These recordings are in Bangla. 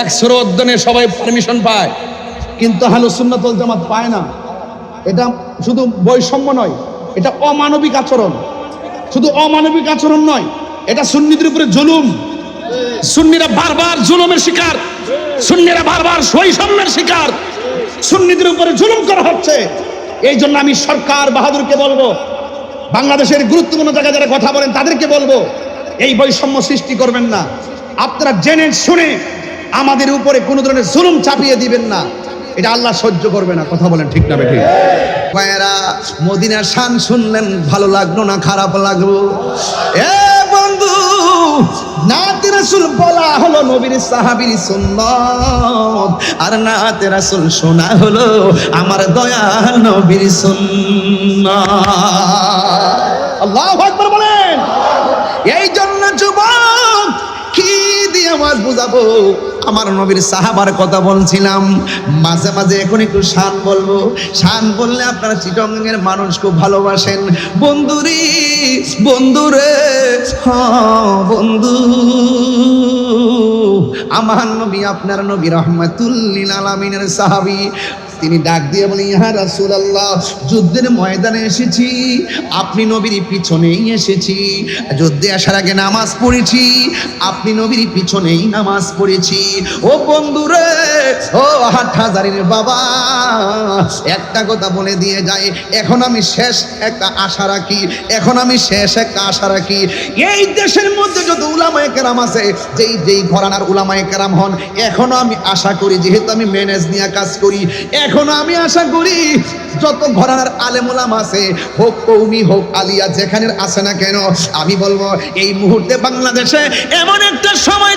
এক শ্রোদ্দনে সবাই পারমিশন পায়। কিন্তু হালু সুন্নাতল জামাত পায় না। এটা শুধু বৈষম্য নয় এটা অমানবিক আচরণ। শুধু অমানবিক আচরণ নয় এটা সুন্নিদের উপরে জুলুম। সুন্নিরা বারবার জুলুমের শিকার। সুন্নিরা বারবার শৈষম্যের শিকার। সুন্নিদের উপরে জুলুম করা হচ্ছে। এই জন্য আমি সরকার বাহাদুরকে বলব বাংলাদেশের গুরুত্বপূর্ণ জায়গায় যারা কথা বলেন তাদেরকে বলব এই বৈষম্য সৃষ্টি করবেন না। আপনারা জেনে শুনে আমাদের উপরে কোনো ধরনের জুলুম চাপিয়ে দিবেন না। এটা আল্লাহ সহ্য করবে না। কথা বলেন ঠিক না বেঠিক ভাইয়েরা, মদিনার শান শুনলেন, ভালো লাগল না, খারাপ লাগল? এ বন্ধু, নাতে রাসূল বলা হলো নবীর সাহাবীর সুন্নত, আর নাতে রাসূল শোনা হলো আমার দয়াল নবীর সুন্নত। আল্লাহ আকবার বলেন। এই জন্য যুবক, কি দিয়ে আওয়াজ বুঝাবো? আমার নবীর সাহাবার কথা বলছিলাম। মাঝে মাঝে এখন একটু শান বলব। শান বললে আপনারা চিটঙ্গের মানুষ খুব ভালোবাসেন। বন্ধুরি বন্ধুরে হ বন্ধু। আমার নবী, আপনার নবী রহমাতুল্লিল আলামিনের সাহাবী। তিনি ডাক দিয়ে বলি ইহা রাসূলুল্লাহ, যুদ্ধের ময়দানে এসেছি, আপনি নবীর পিছনেই এসেছি, যুদ্ধে আসার আগে নামাজ পড়েছি, আপনি নবীর পিছনেই নামাজ পড়েছি। ও বন্ধুরে, ও হাট হাজারের বাবা, একটা কথা বলে দিয়ে যায়, এখন আমি শেষ একটা আশা রাখি, এখন আমি শেষ একটা আশা রাখি। এই দেশের মধ্যে উলামায়ে কেরাম আছে, যেই যেই ঘরানার উলামায়ে কেরাম হন, এখনও আমি আশা করি, যেহেতু আমি ম্যানেজ নিয়ে কাজ করি, এখনও আমি আশা করি, যত ঘরানার আলেম উলাম আছে, হোক কৌমি, হোক আলিয়া যেখানে আছে না কেন, আমি বলব, এই মুহূর্তে বাংলাদেশে এমন একটা সময়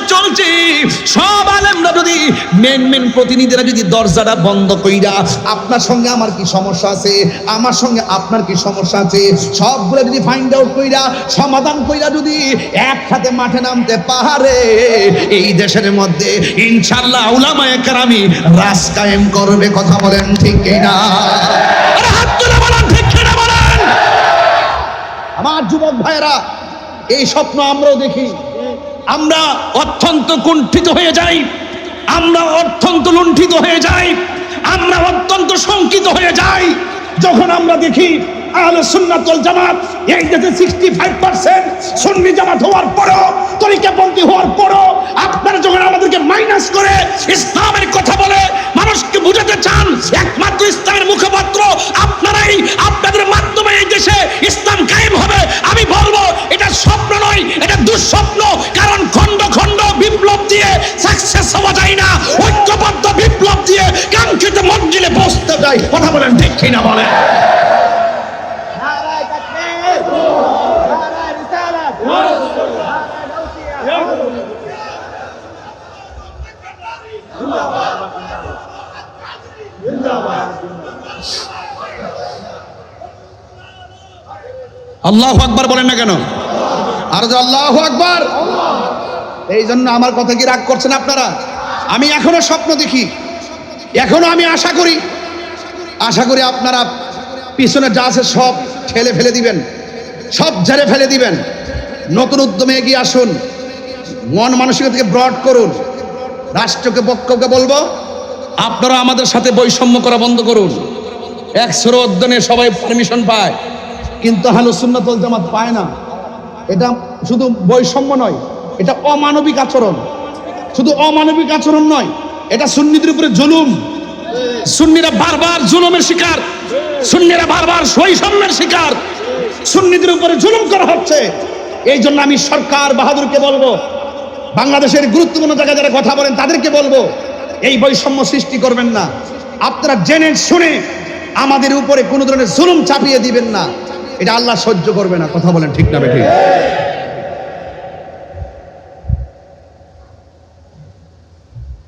মেন মেন প্রতিনিধিরা যদি দরজাটা বন্ধ কইরা, আপনার সঙ্গে আমার কি সমস্যা আছে? আমার সঙ্গে আপনার কি সমস্যা আছে? সবগুলো যদি ফাইন্ড আউট কইরা, সমাধান কইরা যদি একসাথে মাঠে নামতে পারে এই দেশের মধ্যে ইনশাল্লাহ উলামায়ে কেরামি রাজ কায়েম করবে, কথা বলেন ঠিক কিনা? হাত তুলে বলেন, ঠিক বলেন? আমার যুবক ভাইয়েরা, এই স্বপ্ন আমরাও দেখি। আমরা অত্যন্ত কুণ্ঠিত হয়ে যাই। আমরা অত্যন্ত লুণ্ঠিত হয়ে যাই, আমরা অত্যন্ত শঙ্কিত হয়ে যাই। যখন আমরা দেখি আহলে সুন্নাতুল এই সিক্সটি ফাইভ পার্সেন্ট হওয়ার হওয়ার পরও, আপনারা যখন আমাদেরকে মাইনাস করে কথা বলে, মানুষকে বুঝাতে চান, একমাত্র হওয়া যায় না। ঐক্যবদ্ধ বিপ্লব দিয়ে কাঙ্ক্ষিত মঞ্জিলে পৌঁছতে যায়। কথা বলেন, ঠিক কিনা বলেন? আল্লাহ আকবার বলেন না কেন? আর আল্লাহ আকবার। এই জন্য আমার কথা কি রাগ করছেন আপনারা? আমি এখনও স্বপ্ন দেখি। এখনও আমি আশা করি। আশা করি আপনারা পিছনে যা আছে সব ঠেলে ফেলে দিবেন। সব ঝেড়ে ফেলে দিবেন। নতুন উদ্যমে এগিয়ে আসুন। মন মানসিকতাকে ব্রড করুন। রাষ্ট্রকে, পক্ষকে বলব, আপনারা আমাদের সাথে বৈষম্য করা বন্ধ করুন। এক শ্রোদ্দনে সবাই পারমিশন পায়। কিন্তু হালু সুন্নাতল জামাত পায় না। এটা শুধু বৈষম্য নয় এটা অমানবিক আচরণ। শুধু অমানবিক আচরণ নয়, এটা সুন্নিদের উপরে জুলুম। সুন্নিরা বারবার জুলুমের শিকার। সুন্নিরা বারবার শৈষম্যের শিকার। সুন্নিদের উপরে জুলুম করা হচ্ছে। এই জন্য আমি সরকার বাহাদুরকে বলব, বাংলাদেশের গুরুত্বপূর্ণ জায়গায় যারা কথা বলেন তাদেরকে বলব, এই বৈষম্য সৃষ্টি করবেন না। আপনারা জেনে শুনে আমাদের উপরে কোনো ধরনের জুলুম চাপিয়ে দিবেন না। এটা আল্লাহ সহ্য করবে না। কথা বলেন ঠিক না বেঠিক